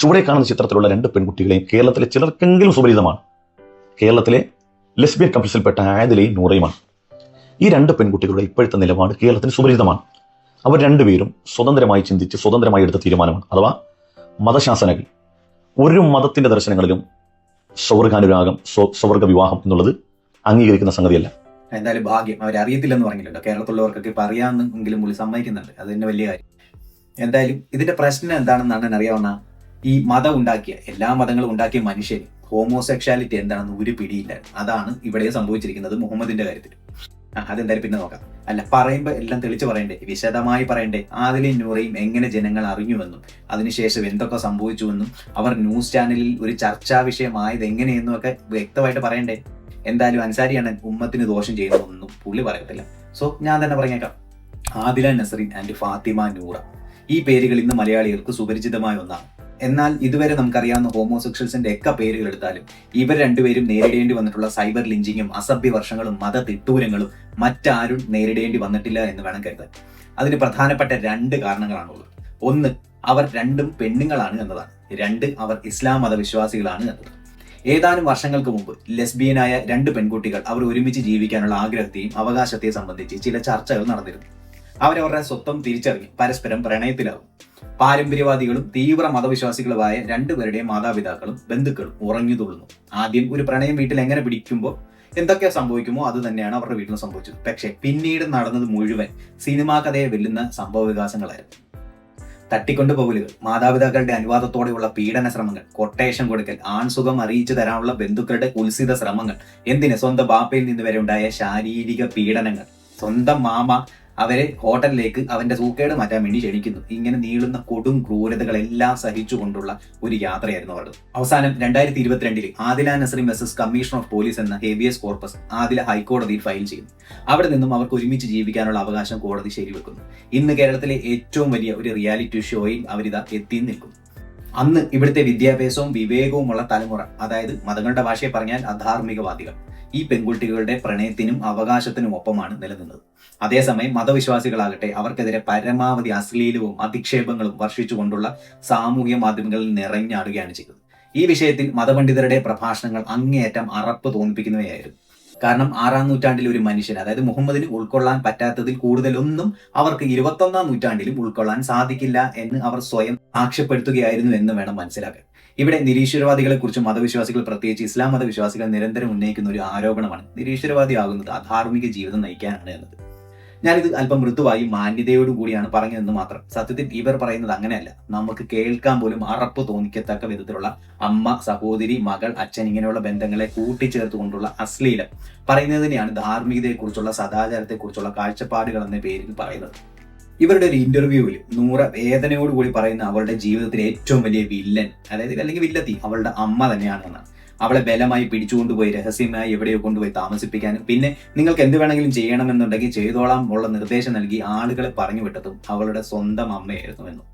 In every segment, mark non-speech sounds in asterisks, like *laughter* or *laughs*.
ചുവടെ കാണുന്ന ചിത്രത്തിലുള്ള രണ്ട് പെൺകുട്ടികളെയും കേരളത്തിലെ ചിലർക്കെങ്കിലും സുപരിചിതമാണ്. കേരളത്തിലെ ലെസ്ബിയൻ കപ്പിൾസിൽപ്പെട്ട ആയതിലെയും നൂറയുമാണ്. ഈ രണ്ട് പെൺകുട്ടികളുടെ ഇപ്പോഴത്തെ നിലപാട് കേരളത്തിന് സുപരിചിതമാണ്. അവർ രണ്ടുപേരും സ്വതന്ത്രമായി ചിന്തിച്ച് സ്വതന്ത്രമായി എടുത്ത തീരുമാനമാണ്. അഥവാ മതശാസനകൾ. ഒരു മതത്തിന്റെ ദർശനങ്ങളിലും സ്വർഗാനുരാഗം സ്വ- സ്വർഗ വിവാഹം എന്നുള്ളത് അംഗീകരിക്കുന്ന സംഗതിയല്ല. എന്തായാലും ഭാഗ്യം അവരറിയത്തില്ലെന്ന് പറഞ്ഞില്ലല്ലോ കേരളത്തിലുള്ളവർക്കൊക്കെ ഇപ്പൊ അറിയാമെന്നെങ്കിലും സമ്മതിക്കുന്നുണ്ട്. അത് തന്നെ വലിയ കാര്യം. എന്തായാലും ഇതിന്റെ പ്രശ്നം എന്താണെന്നാണ് അറിയാവുന്ന ഈ മതം ഉണ്ടാക്കിയ എല്ലാ മതങ്ങളും ഉണ്ടാക്കിയ മനുഷ്യന് ഹോമോസെക്ഷാലിറ്റി എന്താണെന്ന് ഒരു പിടിയില്ല. അതാണ് ഇവിടെ സംഭവിച്ചിരിക്കുന്നത് മുഹമ്മദിന്റെ കാര്യത്തിൽ അതെന്തായാലും പിന്നെ നോക്കാം. അല്ല പറയുമ്പോൾ എല്ലാം തെളിച്ച് പറയണ്ടേ? വിശദമായി പറയണ്ടേ? ആദിലും നൂറയും എങ്ങനെ ജനങ്ങൾ അറിഞ്ഞുവെന്നും അതിനുശേഷം എന്തൊക്കെ സംഭവിച്ചുവെന്നും അവർ ന്യൂസ് ചാനലിൽ ഒരു ചർച്ചാ വിഷയമായത് എങ്ങനെയെന്നും ഒക്കെ വ്യക്തമായിട്ട് പറയണ്ടേ? എന്തായാലും അൻസാരിയാണ് ഉമ്മത്തിന് ദോഷം ചെയ്യുന്നതൊന്നും പുള്ളി പറയത്തില്ല. സോ ഞാൻ തന്നെ പറഞ്ഞേക്കാം. ആദില നസറിൻ ആൻഡ് ഫാത്തിമ നൂറ. ഈ പേരുകൾ ഇന്ന് മലയാളികൾക്ക് സുപരിചിതമായ ഒന്നാണ്. എന്നാൽ ഇതുവരെ നമുക്കറിയാവുന്ന ഹോമോസെക്ഷൽസിന്റെ ഒക്കെ പേരുകൾ എടുത്താലും ഇവർ രണ്ടുപേരും നേരിടേണ്ടി വന്നിട്ടുള്ള സൈബർ ലിഞ്ചിങ്ങും അസഭ്യ വർഷങ്ങളും മത തിട്ടൂരങ്ങളും മറ്റാരും നേരിടേണ്ടി വന്നിട്ടില്ല എന്ന് വേണം കരുതാൻ. അതിന് പ്രധാനപ്പെട്ട രണ്ട് കാരണങ്ങളാണുള്ളത്. ഒന്ന് അവർ രണ്ടും പെണ്ണുങ്ങളാണ് എന്നതാണ്. രണ്ട് അവർ ഇസ്ലാം മതവിശ്വാസികളാണ് എന്നത് ഏതാനും വർഷങ്ങൾക്ക് മുമ്പ് ലെസ്ബിയനായ രണ്ട് പെൺകുട്ടികൾ അവർ ഒരുമിച്ച് ജീവിക്കാനുള്ള ആഗ്രഹത്തെയും അവകാശത്തെയും സംബന്ധിച്ച് ചില ചർച്ചകൾ നടന്നിരുന്നു. അവരവരുടെ സ്വത്വം തിരിച്ചറിഞ്ഞ് പരസ്പരം പ്രണയത്തിലാവും പാരമ്പര്യവാദികളും തീവ്ര മതവിശ്വാസികളുമായ രണ്ടുപേരുടെയും മാതാപിതാക്കളും ബന്ധുക്കളും ഉറഞ്ഞു തുള്ളുന്നു. ആദ്യം ഒരു പ്രണയം വീട്ടിൽ എങ്ങനെ പിടിക്കുമ്പോൾ എന്തൊക്കെ സംഭവിക്കുമോ അത് തന്നെയാണ് അവരുടെ വീട്ടിൽ സംഭവിച്ചത്. പക്ഷേ പിന്നീട് നടന്നത് മുഴുവൻ സിനിമാ കഥയെ വെല്ലുന്ന സംഭവ വികാസങ്ങളായിരുന്നു. തട്ടിക്കൊണ്ടുപോകലുകൾ മാതാപിതാക്കളുടെ അനുവാദത്തോടെയുള്ള പീഡന ശ്രമങ്ങൾ കൊട്ടേഷൻ കൊടുക്കൽ ആൺസുഖം അറിയിച്ചു തരാനുള്ള ബന്ധുക്കളുടെ ഉത്സിത ശ്രമങ്ങൾ എന്തിന് സ്വന്തം ബാപ്പയിൽ നിന്ന് വരെ ഉണ്ടായ ശാരീരിക പീഡനങ്ങൾ സ്വന്തം മാമ അവരെ ഹോട്ടലിലേക്ക് അവന്റെ സൂക്കേട് മാറ്റാൻ വേണ്ടി ക്ഷണിക്കുന്നു. ഇങ്ങനെ നീളുന്ന കൊടും ക്രൂരതകളെല്ലാം സഹിച്ചുകൊണ്ടുള്ള ഒരു യാത്രയായിരുന്നു അവരുടെ അവസാനം രണ്ടായിരത്തി ഇരുപത്തിരണ്ടിൽ Adila Nasrin versus commission of police എന്ന ഹേബിയസ് കോർപ്പസ് ആദില ഹൈക്കോടതിയിൽ ഫയൽ ചെയ്യുന്നു അവിടെ നിന്നും അവർക്ക് ഒരുമിച്ച് ജീവിക്കാനുള്ള അവകാശം കോടതി ശരിവെക്കുന്നു. ഇന്ന് കേരളത്തിലെ ഏറ്റവും വലിയ ഒരു റിയാലിറ്റി ഷോയിൽ അവരിതാ എത്തി നിൽക്കുന്നു. അന്ന് ഇവിടുത്തെ വിദ്യാഭ്യാസവും വിവേകവുമുള്ള തലമുറ അതായത് മതങ്ങളുടെ ഭാഷയെ പറഞ്ഞാൽ അധാർമികവാദികൾ ഈ പെൺകുട്ടികളുടെ പ്രണയത്തിനും അവകാശത്തിനും ഒപ്പമാണ് നിലനിന്നത്. അതേസമയം മതവിശ്വാസികളാകട്ടെ അവർക്കെതിരെ പരമാവധി അശ്ലീലവും അധിക്ഷേപങ്ങളും വർഷിച്ചുകൊണ്ടുള്ള സാമൂഹ്യ മാധ്യമങ്ങളിൽ നിറഞ്ഞാടുകയാണ് ചെയ്തത്. ഈ വിഷയത്തിൽ മതപണ്ഡിതരുടെ പ്രഭാഷണങ്ങൾ അങ്ങേയറ്റം അറപ്പ് തോന്നിപ്പിക്കുന്നവയായിരുന്നു. കാരണം ആറാം നൂറ്റാണ്ടിൽ ഒരു മനുഷ്യൻ അതായത് മുഹമ്മദിന് ഉൾക്കൊള്ളാൻ പറ്റാത്തതിൽ കൂടുതലൊന്നും അവർക്ക് ഇരുപത്തൊന്നാം നൂറ്റാണ്ടിലും ഉൾക്കൊള്ളാൻ സാധിക്കില്ല എന്ന് അവർ സ്വയം സാക്ഷ്യപ്പെടുത്തുകയായിരുന്നു എന്ന് വേണം മനസ്സിലാക്കാൻ. ഇവിടെ നിരീശ്വരവാദികളെ കുറിച്ച് മതവിശ്വാസികൾ പ്രത്യേകിച്ച് ഇസ്ലാം മതവിശ്വാസികൾ നിരന്തരം ഉന്നയിക്കുന്ന ഒരു ആരോപണമാണ് നിരീശ്വരവാദി ആകുന്നത് അധാർമിക ജീവിതം നയിക്കാനാണ് എന്നത്. ഞാനിത് അല്പം മൃദുവായി മാന്യതയോടും കൂടിയാണ് പറഞ്ഞതെന്ന് മാത്രം. സത്യത്തിൽ ഇവർ പറയുന്നത് അങ്ങനെയല്ല. നമുക്ക് കേൾക്കാൻ പോലും അറപ്പ് തോന്നിക്കത്തക്ക വിധത്തിലുള്ള അമ്മ സഹോദരി മകൾ അച്ഛൻ ഇങ്ങനെയുള്ള ബന്ധങ്ങളെ കൂട്ടിച്ചേർത്തുകൊണ്ടുള്ള അശ്ലീലം പറയുന്നതിനെയാണ് ധാർമ്മികതയെക്കുറിച്ചുള്ള സദാചാരത്തെക്കുറിച്ചുള്ള കാഴ്ചപ്പാടുകൾ എന്ന പേരിൽ പറയുന്നത്. ഇവരുടെ ഒരു ഇന്റർവ്യൂവിൽ നൂറ വേദനയോടുകൂടി പറയുന്ന അവളുടെ ജീവിതത്തിലെ ഏറ്റവും വലിയ വില്ലൻ അതായത് അല്ലെങ്കിൽ വില്ലത്തി അവളുടെ അമ്മ തന്നെയാണ് എന്നാണ്. അവളെ ബലമായി പിടിച്ചുകൊണ്ടുപോയി രഹസ്യമായി എവിടെയോ കൊണ്ടുപോയി താമസിപ്പിക്കാനും പിന്നെ നിങ്ങൾക്ക് എന്ത് വേണമെങ്കിലും ചെയ്യണമെന്നുണ്ടെങ്കിൽ ചെയ്തോളാം ഉള്ള നിർദ്ദേശം നൽകി ആളുകളെ പറഞ്ഞു വിട്ടതും അവളുടെ സ്വന്തം അമ്മയായിരുന്നു എന്നും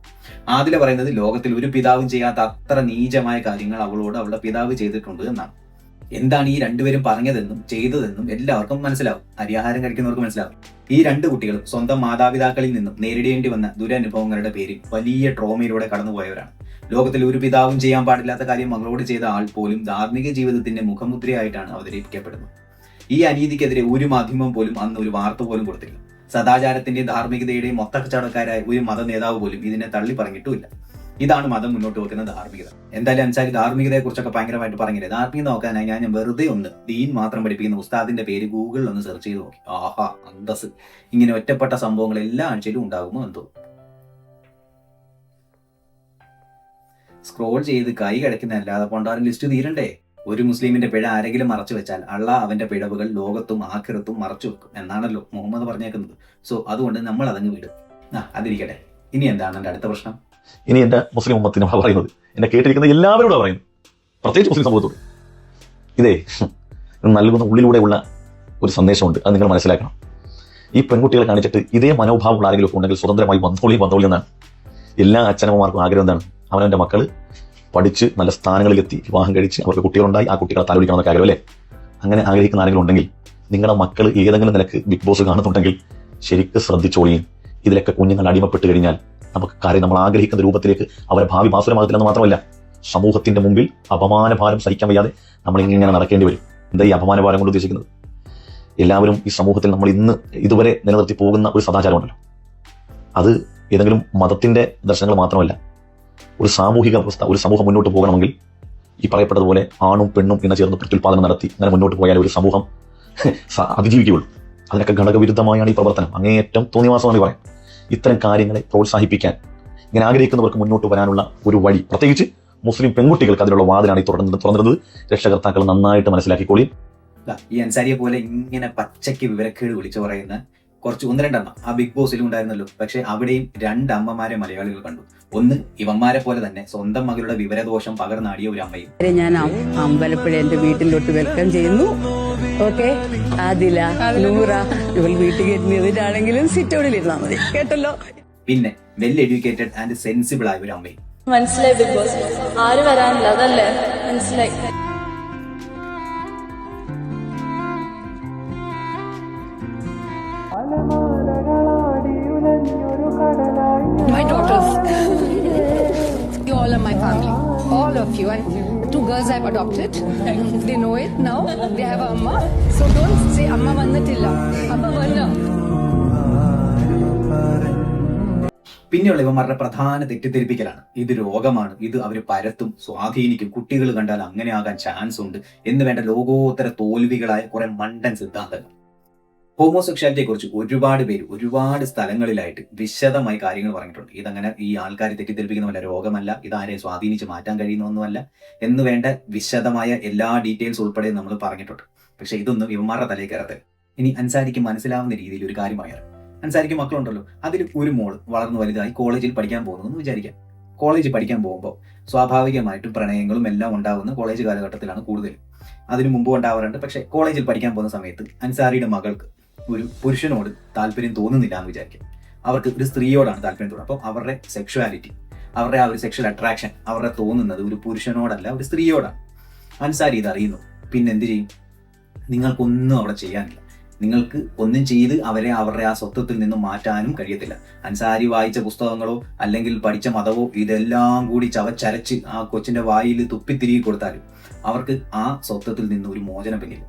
ആദില പറയുന്നത് ലോകത്തിൽ ഒരു പിതാവും ചെയ്യാത്ത അത്ര നീചമായ കാര്യങ്ങൾ അവളോട് അവളുടെ പിതാവ് ചെയ്തിട്ടുണ്ട് എന്നാണ്. എന്താണ് ഈ രണ്ടുപേരും പറഞ്ഞതെന്നും ചെയ്തതെന്നും എല്ലാവർക്കും മനസ്സിലാവും. അരിയാഹാരം കഴിക്കുന്നവർക്ക് മനസ്സിലാവും. ഈ രണ്ട് കുട്ടികളും സ്വന്തം മാതാപിതാക്കളിൽ നിന്നും നേരിടേണ്ടി വന്ന ദുരനുഭവങ്ങളുടെ പേരിൽ വലിയ ട്രോമയിലൂടെ കടന്നുപോയവരാണ്. ലോകത്തിൽ ഒരു പിതാവും ചെയ്യാൻ പാടില്ലാത്ത കാര്യം മകളോട് ചെയ്ത ആൾ പോലും ധാർമ്മിക ജീവിതത്തിന്റെ മുഖമുദ്രയായിട്ടാണ് അവതരിപ്പിക്കപ്പെടുന്നത്. ഈ അനീതിക്കെതിരെ ഒരു മാധ്യമം പോലും അന്ന് ഒരു വാർത്ത പോലും കൊടുത്തില്ല. സദാചാരത്തിന്റെയും ധാർമ്മികതയുടെയും മൊത്തക്കച്ചവടക്കാരായ ഒരു മത നേതാവ് പോലും ഇതിനെ തള്ളി പറഞ്ഞിട്ടുമില്ല ഇതാണ് മതം മുന്നോട്ട് വെക്കുന്ന ധാർമ്മികത. എന്തായാലും അൻസാരി ധാർമ്മികതയെ കുറിച്ചൊക്കെ ഭയങ്കരമായിട്ട് പറഞ്ഞില്ലേ? ധാർമ്മികത നോക്കാനായി ഞാൻ വെറുതെ ഒന്ന് ദീൻ മാത്രം പഠിപ്പിക്കുന്ന ഉസ്താദിന്റെ പേര് ഗൂഗിളിൽ ഒന്ന് സെർച്ച് ചെയ്ത് നോക്കി. ആഹാ അന്തസ് ഇങ്ങനെ ഒറ്റപ്പെട്ട സംഭവങ്ങൾ എല്ലാ ആഴ്ചയിലും ഉണ്ടാകുമോ എന്തോ? സ്ക്രോൾ ചെയ്ത് കൈ കിടക്കുന്ന അല്ലാതെ കൊണ്ടാരും ലിസ്റ്റ് തീരണ്ടേ? ഒരു മുസ്ലിമിന്റെ പിഴ ആരെങ്കിലും മറച്ചു വെച്ചാൽ അള്ള അവന്റെ പിഴവുകൾ ലോകത്തും ആഖിറത്തും മറച്ചു വെക്കും. എന്നാണല്ലോ മുഹമ്മദ് പറഞ്ഞേക്കുന്നത്. സോ അതുകൊണ്ട് നമ്മൾ അതങ്ങ് വിടും. ആ അതിരിക്കട്ടെ. ഇനി എന്താണ് എന്റെ അടുത്ത പ്രശ്നം? ഇനി എന്റെ മുസ്ലിം ഉമ്മത്തിനോട് പറയുന്നത്. എന്നെ കേട്ടിരിക്കുന്ന എല്ലാവരോടും പറയുന്നു. പ്രത്യേകിച്ച് മുസ്ലിം സമൂഹത്തോട്. ഇതേ നൽകുന്ന ഉള്ളിലൂടെയുള്ള ഒരു സന്ദേശമുണ്ട്. അത് നിങ്ങൾ മനസ്സിലാക്കണം. ഈ പെൺകുട്ടികളെ കാണിച്ചിട്ട് ഇതേ മനോഭാവമുള്ള ആരെങ്കിലും ഒക്കെ ഉണ്ടെങ്കിൽ സ്വതന്ത്രമായി വന്നോളി വന്നോളി എന്നാണ്. എല്ലാ അച്ഛനമ്മമാർക്കും ആഗ്രഹം എന്താണ്? അവനവന്റെ മക്കൾ പഠിച്ച് നല്ല സ്ഥാനങ്ങളിലെത്തി വിവാഹം കഴിച്ച് അവർക്ക് കുട്ടികളുണ്ടായി ആ കുട്ടികളെ തലപിടിക്കണം എന്നൊക്കെ ആഗ്രഹം അല്ലേ? അങ്ങനെ ആഗ്രഹിക്കുന്ന ആരെങ്കിലും ഉണ്ടെങ്കിൽ നിങ്ങളുടെ മക്കൾ ഏതെങ്കിലും നിലയ്ക്ക് ബിഗ് ബോസ് കാണുന്നുണ്ടെങ്കിൽ ശരിക്കും ശ്രദ്ധിച്ചോളിയും ഇതിലൊക്കെ കുഞ്ഞുങ്ങൾ അടിമപ്പെട്ട് കഴിഞ്ഞാൽ നമുക്ക് കാര്യം നമ്മൾ ആഗ്രഹിക്കുന്ന രൂപത്തിലേക്ക് അവരെ ഭാവി മാസുരമാകത്തില്ലെന്ന് മാത്രമല്ല സമൂഹത്തിന്റെ മുമ്പിൽ അപമാനഭാരം സഹിക്കാൻ വയ്യാതെ നമ്മൾ ഇങ്ങനെ നടക്കേണ്ടി വരും. എന്താ ഈ അപമാനഭാരം കൊണ്ട് ഉദ്ദേശിക്കുന്നത്? എല്ലാവരും ഈ സമൂഹത്തിൽ നമ്മൾ ഇന്ന് ഇതുവരെ നിലനിർത്തി പോകുന്ന ഒരു സദാചാരമുണ്ടല്ലോ. അത് ഏതെങ്കിലും മതത്തിന്റെ ദർശനങ്ങൾ മാത്രമല്ല ഒരു സാമൂഹിക അവസ്ഥ ഒരു സമൂഹം മുന്നോട്ട് പോകണമെങ്കിൽ ഈ പറയപ്പെട്ടതുപോലെ ആണും പെണ്ണും എന്ന ചേർന്ന് പ്രത്യുൽപാദനം നടത്തി അങ്ങനെ മുന്നോട്ട് പോയാൽ ഒരു സമൂഹം *laughs* അതിജീവിക്കുകയുള്ളൂ. അതിനൊക്കെ ഘടകവിരുദ്ധമായാണ് ഈ പ്രവർത്തനം. അങ്ങേയറ്റം തോന്നിവാസമാണ് പറയാം ഇത്തരം കാര്യങ്ങളെ പ്രോത്സാഹിപ്പിക്കാൻ ഇങ്ങനെ ആഗ്രഹിക്കുന്നവർക്ക് മുന്നോട്ട് വരാനുള്ള ഒരു വഴി. പ്രത്യേകിച്ച് മുസ്ലിം പെൺകുട്ടികൾക്ക് അതിനുള്ള വാതിലാണ് ഈ തുറന്നത്. തുറന്നിരുന്നത് രക്ഷകർത്താക്കൾ നന്നായിട്ട് മനസ്സിലാക്കിക്കോളി. ദാ, ഈ അൻസാരിയെ പോലെ ഇങ്ങനെ പച്ചയ്ക്ക് വിവരക്കേട് വിളിച്ചു പറയുന്ന കുറച്ച് ഒന്ന് രണ്ടെണ്ണം ആ ബിഗ് ബോസിലും ഉണ്ടായിരുന്നല്ലോ. പക്ഷെ അവിടെയും രണ്ട് അമ്മമാരെ മലയാളികൾ കണ്ടു. ഒന്ന് ഇവന്മാരെ പോലെ തന്നെ സ്വന്തം മകളുടെ വിവരദോഷം പകർന്നാടിയ ഒരു അമ്മയും. ഞാൻ അമ്പലപ്പുഴ എന്റെ വീട്ടിലോട്ട് വെൽക്കം ചെയ്യുന്നു. ഓക്കെ? ആദില നൂറ ഇവൾ വീട്ടിൽ ഇരുന്നിട്ടാണെങ്കിലും സിറ്റ് ഔട്ടിൽ ഇരുന്നാ മതി. കേട്ടല്ലോ? പിന്നെ വെൽ എഡ്യൂക്കേറ്റഡ് ആൻഡ് സെൻസിബിൾ ആയ ഒരു അമ്മയും. മനസ്സിലായി ബിഗ് ബോസ്. ആര് വരാനില്ല അതല്ലേ? മനസ്സിലായി. My daughters, you all are my family, all of you, and two girls I've adopted. They know it now. They have a amma, so don't say amma vannatilla. Amma vanna. പിന്നെയുള്ള ഇവന്മാരുടെ പ്രധാന തെറ്റിദ്ധരിപ്പിക്കലാണ് ഇത് രോഗമാണ് ഇത് അവർ പരത്തും സ്വാധീനിക്കും കുട്ടികൾ കണ്ടാൽ അങ്ങനെ ആകാൻ ചാൻസ് ഉണ്ട് എന്ന് വേണ്ട ലോകോത്തര തോൽവികളായ കുറെ മണ്ടൻ സിദ്ധാന്തങ്ങൾ ഹോമോസെക്ഷാലിറ്റിയെ കുറിച്ച് ഒരുപാട് പേര് ഒരുപാട് സ്ഥലങ്ങളിലായിട്ട് വിശദമായി കാര്യങ്ങൾ പറഞ്ഞിട്ടുണ്ട്. ഇതങ്ങനെ ഈ ആൾക്കാരെ തെറ്റിദ്ധരിപ്പിക്കുന്ന വല്ല രോഗമല്ല ഇതാരെയും സ്വാധീനിച്ച് മാറ്റാൻ കഴിയുന്നൊന്നുമല്ല എന്ന് വേണ്ട വിശദമായ എല്ലാ ഡീറ്റെയിൽസ് ഉൾപ്പെടെ നമ്മൾ പറഞ്ഞിട്ടുണ്ട്. പക്ഷെ ഇതൊന്നും ഇവന്മാരുടെ തലയിൽ കയറത്തില്ല. ഇനി അൻസാരിക്ക് മനസ്സിലാവുന്ന രീതിയിൽ ഒരു കാര്യമായാൽ അൻസാരിക്ക് മക്കളുണ്ടല്ലോ. അതിൽ ഒരു മോൾ വളർന്നു വലുതായി കോളേജിൽ പഠിക്കാൻ പോകുന്നു എന്ന് വിചാരിക്കാം. കോളേജിൽ പഠിക്കാൻ പോകുമ്പോൾ സ്വാഭാവികമായിട്ടും പ്രണയങ്ങളും എല്ലാം ഉണ്ടാവുന്ന കോളേജ് കാലഘട്ടത്തിലാണ് കൂടുതൽ അതിനു മുമ്പ് ഉണ്ടാവാറുണ്ട്. പക്ഷേ കോളേജിൽ പഠിക്കാൻ പോകുന്ന സമയത്ത് അൻസാരിയുടെ മകൾക്ക് ഒരു പുരുഷനോട് താല്പര്യം തോന്നുന്നില്ല എന്ന് വിചാരിക്കുക അവർക്ക് ഒരു സ്ത്രീയോടാണ് താല്പര്യം തോന്നുന്നത്. അപ്പം അവരുടെ സെക്ഷുവാലിറ്റി അവരുടെ ആ ഒരു സെക്ഷൽ അട്രാക്ഷൻ അവരുടെ തോന്നുന്നത് ഒരു പുരുഷനോടല്ല ഒരു സ്ത്രീയോടാണ്. അൻസാരി ഇത് അറിയുന്നു. പിന്നെ എന്ത് ചെയ്യും? നിങ്ങൾക്കൊന്നും അവിടെ ചെയ്യാനില്ല. നിങ്ങൾക്ക് ഒന്നും ചെയ്ത് അവരെ അവരുടെ ആ സ്വത്വത്തിൽ നിന്നും മാറ്റാനും കഴിയത്തില്ല. അൻസാരി വായിച്ച പുസ്തകങ്ങളോ അല്ലെങ്കിൽ പഠിച്ച മതമോ ഇതെല്ലാം കൂടി ചവച്ചരച്ച് ആ കൊച്ചിന്റെ വായിൽ തുപ്പിത്തിരികെ കൊടുത്താലും അവർക്ക് ആ സ്വത്വത്തിൽ നിന്ന് ഒരു മോചനം പിന്നില്ല.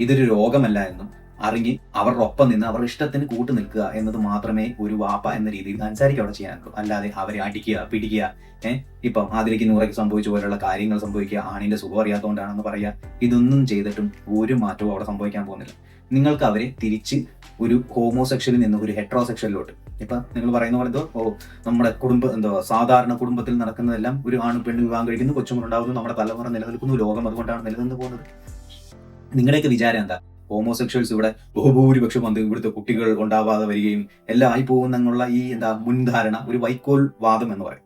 ഇതൊരു രോഗമല്ല എന്നും അറിഞ്ഞ് അവരുടെ ഒപ്പം നിന്ന് അവരുടെ ഇഷ്ടത്തിന് കൂട്ടു നിൽക്കുക എന്നത് മാത്രമേ ഒരു വാപ്പ എന്ന രീതിയിൽ അൻസാരിക്ക് അവിടെ ചെയ്യാനുള്ളൂ. അല്ലാതെ അവരെ അടിക്കുക പിടിക്കുക ഏഹ് ഇപ്പം അതിലേക്ക് നൂറയ്ക്ക് സംഭവിച്ച പോലെയുള്ള കാര്യങ്ങൾ സംഭവിക്കുക ആണിന്റെ സുഖം അറിയാത്തതുകൊണ്ടാണെന്ന് പറയുക ഇതൊന്നും ചെയ്തിട്ടും ഒരു മാറ്റവും അവിടെ സംഭവിക്കാൻ പോകുന്നില്ല. നിങ്ങൾക്ക് അവരെ തിരിച്ച് ഒരു ഹോമോസെക്ഷനിൽ നിന്ന് ഒരു ഹെട്രോസെക്ഷനിലോട്ട്. ഇപ്പൊ നിങ്ങൾ പറയുന്ന പോലെ എന്തോ ഓ നമ്മുടെ കുടുംബ എന്തോ സാധാരണ കുടുംബത്തിൽ നടക്കുന്നതെല്ലാം ഒരു ആണും പെണ്ണും വിവാഹം കഴിക്കുന്നു കൊച്ചുമുണ്ടാവുന്നു നമ്മുടെ തലമുറ നിലനിൽക്കുന്നു ലോകം അതുകൊണ്ടാണ് നിലനിന്ന് പോകുന്നത്. നിങ്ങളുടെയൊക്കെ വിചാരം എന്താ? ഹോമോസെക്ഷൽസ് ഇവിടെ ബഹുഭൂരിപക്ഷം വന്ന് ഇവിടുത്തെ കുട്ടികൾ ഉണ്ടാവാതെ വരികയും എല്ലാം ആയി പോകുന്നെന്നുള്ള ഈ എന്താ മുൻധാരണ ഒരു വൈക്കോൽ വാദം എന്ന് പറയും.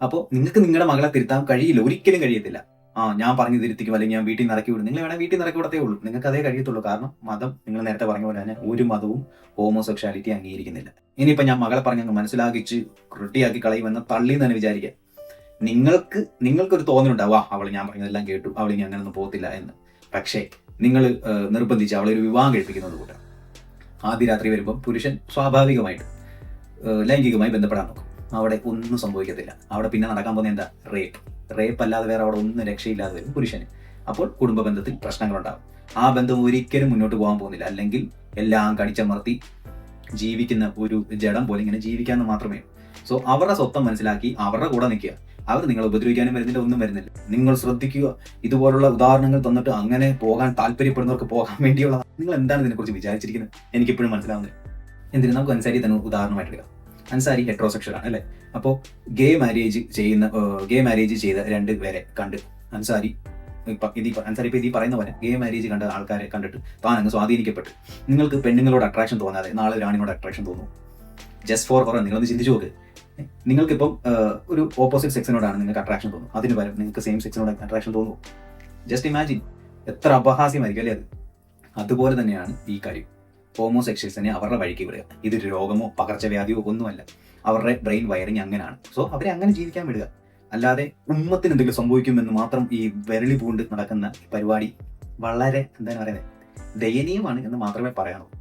അപ്പോൾ നിങ്ങൾക്ക് നിങ്ങളുടെ മകളെ തിരുത്താൻ കഴിയില്ല ഒരിക്കലും കഴിയത്തില്ല. ആ ഞാൻ പറഞ്ഞു തിരുത്തിക്കും അല്ലെങ്കിൽ ഞാൻ വീട്ടിൽ നിറക്കി വിടും. നിങ്ങൾ വേണേൽ വീട്ടിൽ നിറക്കി വിടത്തേ ഉള്ളൂ. നിങ്ങൾക്ക് അതേ കഴിയത്തുള്ളൂ. കാരണം മതം നിങ്ങൾ നേരത്തെ പറഞ്ഞ പോലെ തന്നെ ഒരു മതവും ഹോമോസെക്ഷാലിറ്റി അംഗീകരിക്കുന്നില്ല. ഇനിയിപ്പോൾ ഞാൻ മകളെ പറഞ്ഞ് അങ്ങ് മനസ്സിലാക്കിച്ച് റൊട്ടിയാക്കി കളയുമെന്ന് തള്ളി തന്നെ വിചാരിക്കുക നിങ്ങൾക്ക് നിങ്ങൾക്കൊരു തോന്നലുണ്ടാവും അവൾ ഞാൻ പറഞ്ഞതെല്ലാം കേട്ടു അവൾ ഇനി അങ്ങനെയൊന്നും പോകത്തില്ല എന്ന്. പക്ഷേ നിങ്ങൾ നിർബന്ധിച്ച് അവളെ ഒരു വിവാഹം കഴിപ്പിക്കുന്നത് കൂട്ട. ആദ്യ രാത്രി വരുമ്പോൾ പുരുഷൻ സ്വാഭാവികമായിട്ട് ലൈംഗികമായി ബന്ധപ്പെടാൻ നോക്കും. അവിടെ ഒന്നും സംഭവിക്കത്തില്ല. അവിടെ പിന്നെ നടക്കാൻ പോകുന്ന എന്താ? റേപ്പ് റേപ്പ് അല്ലാതെ വേറെ അവിടെ ഒന്നും രക്ഷയില്ലാതെ വരും പുരുഷന്. അപ്പോൾ കുടുംബ ബന്ധത്തിൽ പ്രശ്നങ്ങളുണ്ടാകും ആ ബന്ധം ഒരിക്കലും മുന്നോട്ട് പോകാൻ പോകുന്നില്ല. അല്ലെങ്കിൽ എല്ലാം കടിച്ചമർത്തി ജീവിക്കുന്ന ഒരു ജഡം പോലെ ഇങ്ങനെ ജീവിക്കാമെന്ന് മാത്രമേ സോ അവരുടെ സ്വത്തം മനസ്സിലാക്കി അവരുടെ കൂടെ നിൽക്കുക. അവർ നിങ്ങളെ ഉപദ്രവിക്കാനും വരുന്നില്ല ഒന്നും വരുന്നില്ല. നിങ്ങൾ ശ്രദ്ധിക്കുക ഇതുപോലുള്ള ഉദാഹരണങ്ങൾ തന്നിട്ട് അങ്ങനെ പോകാൻ താല്പര്യപ്പെടുന്നവർക്ക് പോകാൻ വേണ്ടിയുള്ള നിങ്ങൾ എന്താണ് ഇതിനെക്കുറിച്ച് വിചാരിച്ചിരിക്കുന്നത്? എനിക്കിപ്പോഴും മനസ്സിലാവുന്നില്ല. എന്തിനു? നമുക്ക് അൻസാരി തന്നെ ഉദാഹരണമായിട്ട് എടുക്കാം. അൻസാരി ഹെട്രോസെക്ഷൽ ആണ് അല്ലേ? അപ്പോൾ ഗേ മാരേജ് ചെയ്യുന്ന ഗേ മാരേജ് ചെയ്ത രണ്ട് പേരെ കണ്ട്. അൻസാരി ഇത് അൻസാരി ഇപ്പൊ ഇതി പറയുന്ന പോലെ ഗേ മാരേജ് കണ്ട ആൾക്കാരെ കണ്ടിട്ട് താൻ അങ്ങ് സ്വാധീനിക്കപ്പെട്ടു. നിങ്ങൾക്ക് പെണ്ണുങ്ങളോട് അട്രാക്ഷൻ തോന്നാതെ നാളെ രാണിനോട് അട്രാക്ഷൻ തോന്നും ജസ്റ്റ് ഫോർ കുറേ നിങ്ങളൊന്ന് ചിന്തിച്ചു നോക്ക്. നിങ്ങൾക്കിപ്പം ഒരു ഓപ്പോസിറ്റ് സെക്സിനോടാണ് നിങ്ങൾക്ക് അട്രാക്ഷൻ തോന്നും അതിന് പകരം നിങ്ങൾക്ക് സെയിം സെക്സിനോട് അട്രാക്ഷൻ തോന്നുമോ ജസ്റ്റ് ഇമാജിൻ എത്ര അപഹാസ്യമായിരിക്കും അല്ലേ അത്? അതുപോലെ തന്നെയാണ് ഈ കാര്യം. ഹോമോസെക്ഷൽസിനെ അവരുടെ വഴിക്ക് വിടുക. ഇത് രോഗമോ പകർച്ചവ്യാധിയോ ഒന്നുമല്ല. അവരുടെ ബ്രെയിൻ വയറിങ് അങ്ങനെയാണ് സോ അവരെ അങ്ങനെ ജീവിക്കാൻ വിടുക. അല്ലാതെ ഉമ്മത്തിന് എന്തെങ്കിലും സംഭവിക്കുമെന്ന് മാത്രം ഈ വിരളി പൂണ്ട് നടക്കുന്ന പരിപാടി വളരെ എന്താണ് പറയുന്നത് ദയനീയമാണ് എന്ന് മാത്രമേ പറയാനൂ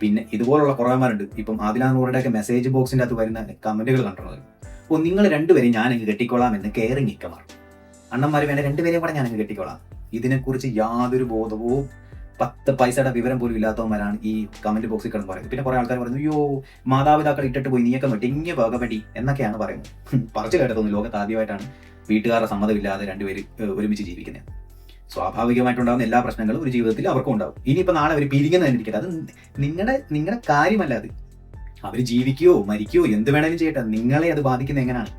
പിന്നെ ഇതുപോലുള്ള കുറവന്മാരുണ്ട്. ഇപ്പം ആദിലാനൂറുടെ ഒക്കെ മെസ്സേജ് ബോക്സിന്റെ അകത്ത് വരുന്ന കമന്റുകൾ കണ്ടിട്ടുള്ളത് ഓ നിങ്ങൾ രണ്ടുപേരും ഞാൻ അങ്ങ് കെട്ടിക്കോളാം എന്ന് കെയറിങ് ഇക്കമാർ അണ്ണന്മാർ വേണ്ട രണ്ടുപേരെയും കൂടെ ഞാനങ്ങ് കെട്ടിക്കോളാം. ഇതിനെക്കുറിച്ച് യാതൊരു ബോധവും പത്ത് പൈസയുടെ വിവരം പോലും ഇല്ലാത്തവന്മാരാണ് ഈ കമന്റ് ബോക്സിൽ കിടന്ന് പറയുന്നത്. പിന്നെ കുറെ ആൾക്കാർ പറയുന്നു അയ്യോ മാതാപിതാക്കൾ ഇട്ടിട്ട് പോയി നീയൊക്കെ ഇങ്ങനെ പോകമടി എന്നൊക്കെയാണ് പറയുന്നത്. പറിച്ചു കേട്ടതൊന്നും ലോകത്ത് ആദ്യമായിട്ടാണ് വീട്ടുകാരുടെ സമ്മതമില്ലാതെ രണ്ടുപേര് ഒരുമിച്ച് ജീവിക്കുന്നത്. സ്വാഭാവികമായിട്ടുണ്ടാകുന്ന എല്ലാ പ്രശ്നങ്ങളും ഒരു ജീവിതത്തിൽ അവർക്കും ഉണ്ടാവും. ഇനിയിപ്പോൾ നാളെ അവർ പിരിങ്ങുന്നതിനിരിക്കട്ടെ അത് നിങ്ങളുടെ നിങ്ങളുടെ കാര്യമല്ല അത്. അവർ ജീവിക്കുകയോ മരിക്കുകയോ എന്ത് വേണേലും ചെയ്യട്ടെ. നിങ്ങളെ അത് ബാധിക്കുന്നത് എങ്ങനെയാണ്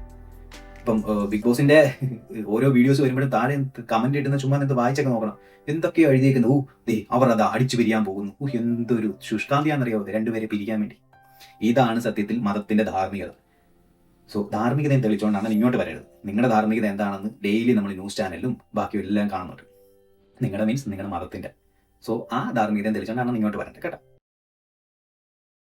ഇപ്പം ബിഗ് ബോസിന്റെ ഓരോ വീഡിയോസ് വരുമ്പോഴും താഴെ കമന്റ് ഇടുന്ന ചുമ്മാ എന്ത് വായിച്ചൊക്കെ നോക്കണം. എന്തൊക്കെയോ എഴുതിയിരിക്കുന്നു ഓ ദേ അവർ അത് അടിച്ചു പിരിയാൻ പോകുന്നു. ഓ എന്തൊരു ശുഷ്കാന്തിയാണെന്നറിയാവോ? രണ്ടുപേരെ പിരിക്കാൻ വേണ്ടി. ഇതാണ് സത്യത്തിൽ മതത്തിന്റെ ധാർമ്മികത. സോ ധാർമ്മികതയും തെളിച്ചുകൊണ്ടാണ് ഇങ്ങോട്ട് വരരുത്. നിങ്ങളുടെ ധാർമ്മികത എന്താണെന്ന് ഡെയിലി നമ്മൾ ന്യൂസ് ചാനലിലും ബാക്കി എല്ലാം കാണുന്നുണ്ട്. നിങ്ങളുടെ മീൻസ് നിങ്ങളുടെ മതത്തിന്റെ. സോ ആ ധാർമ്മികതയും തെളിച്ചുകൊണ്ടാണ് ഇങ്ങോട്ട് വരേണ്ടത് കേട്ടോ.